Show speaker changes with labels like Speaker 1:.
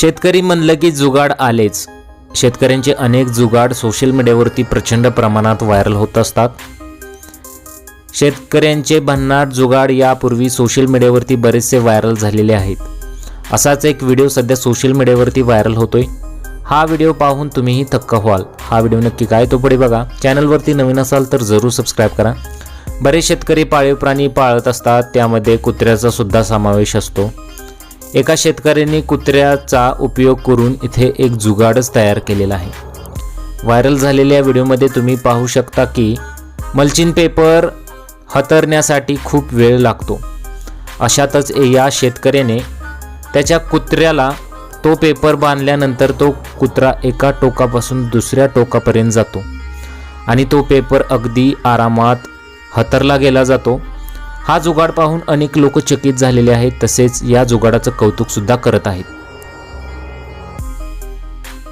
Speaker 1: शेतकरी म्हणलं की जुगाड आलेच. शेतकऱ्यांचे अनेक जुगाड सोशल मीडियावरती प्रचंड प्रमाणात व्हायरल होत असतात. शेतकऱ्यांचे भन्नाट जुगाड यापूर्वी सोशल मीडियावरती बरेचसे व्हायरल झालेले आहेत. असाच एक व्हिडिओ सध्या सोशल मीडियावरती व्हायरल होतोय. हा व्हिडिओ पाहून तुम्हीही थक्क व्हाल. हा व्हिडिओ नक्की काय तो पुढे बघा. चॅनलवरती नवीन असाल तर जरूर सबस्क्राईब करा. बरेच शेतकरी पाळीव प्राणी पाळत असतात. त्यामध्ये कुत्र्याचा सुद्धा समावेश असतो. एका शेतकऱ्याने कुत्र्याचा उपयोग करून इथे एक जुगाडच तयार केलेला आहे. व्हायरल झालेल्या व्हिडिओमध्ये तुम्ही पाहू शकता की मल्चिन पेपर हतरण्यासाठी खूप वेळ लागतो. अशातच या शेतकऱ्याने त्याच्या कुत्र्याला तो पेपर बांधल्यानंतर तो कुत्रा एका टोकापासून दुसऱ्या टोकापर्यंत जातो आणि तो पेपर अगदी आरामात हतरला गेला जातो. हा जुगाड पाहून अनेक लोक चकित झालेले आहेत तसेच या जुगाडाचं कौतुक सुद्धा करत आहेत.